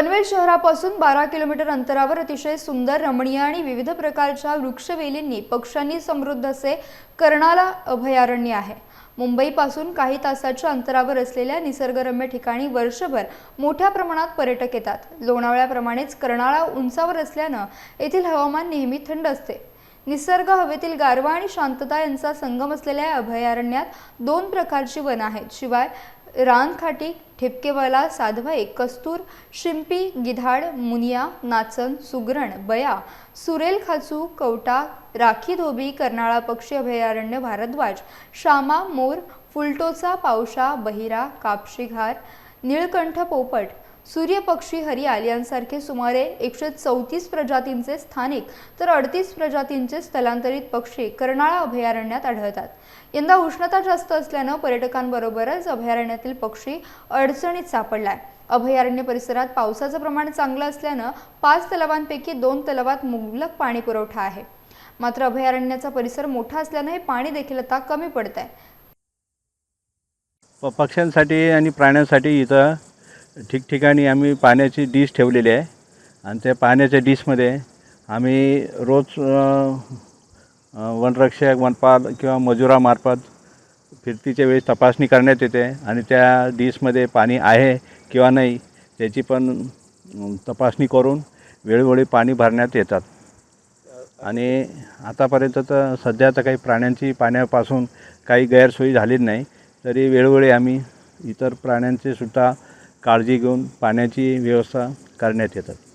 पनवेल शहरापासून बारा किलोमीटर अंतरावर अतिशय सुंदर रमणीय आणि विविध प्रकारच्या वृक्षवेलींनी पक्ष्यांनी समृद्ध असे कर्णाला अभयारण्य आहे. मुंबईपासून काही तासाच्या अंतरावर असलेल्या निसर्गरम्य ठिकाणी वर्षभर मोठ्या प्रमाणात पर्यटक येतात. लोणावळ्याप्रमाणेच कर्णाळा उंचावर असल्यानं येथील हवामान नेहमी थंड असते. निसर्ग हवेतील गारवा आणि शांतता यांचा संगम असलेल्या या अभयारण्यात दोन प्रकारची वनं आहेत. शिवाय रानखाटी ठिपकेवाला साधवाई कस्तूर शिंपी गिधाड मुनिया नाचन सुगरण बया सुरेल खाचू कवटा राखी धोबी कर्नाळा पक्षी अभयारण्य भारद्वाज श्यामा मोर फुलटोचा पावशा बहिरा कापशीघार निळकंठ पोपट सूर्यपक्षी हरियाल यांसारखे सुमारे एकशे चौतीस प्रजातींचे स्थानिक तर अडतीस प्रजातींचे स्थलांतरित पक्षी कर्नाळा अभयारण्यात आढळतात. यंदा उष्णता जास्त असल्यानं पर्यटकांबरोबरच अभयारण्यातील पक्षी अडचणीत सापडलाय. अभयारण्य परिसरात पावसाचं प्रमाण चांगलं असल्यानं पाच तलावांपैकी दोन तलावात मुबलक पाणी पुरवठा आहे. मात्र अभयारण्याचा परिसर मोठा असल्यानं हे पाणी देखील आता कमी पडत आहे पक्ष्यांसाठी आणि प्राण्यांसाठी इथं ठिकठिकाणी आम्ही पाण्याची डिश ठेवलेली आहे. आणि त्या पाण्याच्या डिशमध्ये आम्ही रोज वनरक्षक वनपाल किंवा मजुरामार्फत फिरतीच्या वेळेस तपासणी करण्यात येते आणि त्या डिशमध्ये पाणी आहे किंवा नाही त्याची पण तपासणी करून वेळोवेळी पाणी भरण्यात येतात. आणि आतापर्यंत तर सध्या तर काही प्राण्यांची पाण्यापासून काही गैरसोयी झाली नाही. तरी वेळोवेळी आम्ही इतर प्राण्यांचे सुद्धा काळजी घेऊन पाण्याची व्यवस्था करण्यात येतात